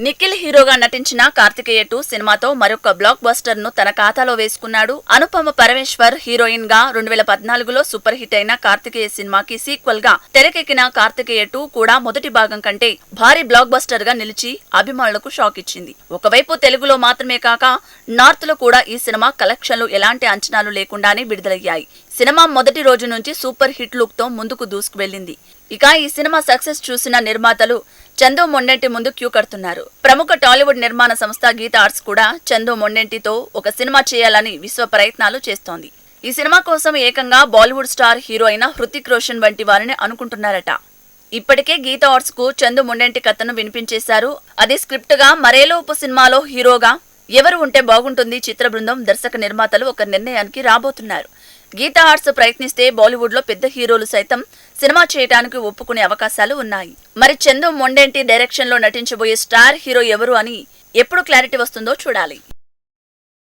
నిఖిల్ హీరోగా నటించిన కార్తికేయ టూ సినిమాతో మరొక బ్లాక్ బస్టర్ను తన ఖాతాలో వేసుకున్నాడు. అనుపమ పరమేశ్వర్ హీరోయిన్గా రెండు వేల పద్నాలుగులో సూపర్ హిట్ అయిన కార్తికేయ సినిమాకి సీక్వెల్గా తెరకెక్కిన కార్తికేయ టూ కూడా మొదటి భాగం కంటే భారీ బ్లాక్ బస్టర్గా నిలిచి అభిమానులకు షాక్ ఇచ్చింది. ఒకవైపు తెలుగులో మాత్రమే కాక నార్త్లో కూడా ఈ సినిమా కలెక్షన్లు ఎలాంటి అంచనాలు లేకుండానే విడుదలయ్యాయి. సినిమా మొదటి రోజు నుంచి సూపర్ హిట్ లుక్తో ముందుకు దూసుకువెళ్ళింది ఇక ఈ సినిమా సక్సెస్ చూసిన నిర్మాతలు చందు మొండెంటి ముందు క్యూ కడుతున్నారు. ప్రముఖ టాలీవుడ్ నిర్మాణ సంస్థ గీత ఆర్ట్స్ కూడా చందు మొండెంటితో ఒక సినిమా చేయాలని విశ్వ ప్రయత్నాలు చేస్తోంది. ఈ సినిమా కోసం ఏకంగా బాలీవుడ్ స్టార్ హీరో అయిన హృతిక్ రోషన్ వంటి వారిని అనుకుంటున్నారట. ఇప్పటికే గీత ఆర్ట్స్కు చందు మొండెంటి కథను వినిపించేశారు. అది స్క్రిప్ట్గా మరేలోపు సినిమాలో హీరోగా ఎవరు ఉంటే బాగుంటుంది చిత్ర బృందం దర్శక నిర్మాతలు ఒక నిర్ణయానికి రాబోతున్నారు. గీతా ఆర్ట్స్ ప్రయత్నిస్తే బాలీవుడ్లో పెద్ద హీరోలు సైతం సినిమా చేయడానికి ఒప్పుకునే అవకాశాలు ఉన్నాయి. మరి చందు మొండెంటి డైరెక్షన్లో నటించబోయే స్టార్ హీరో ఎవరు అని ఎప్పుడు క్లారిటీ వస్తుందో చూడాలి.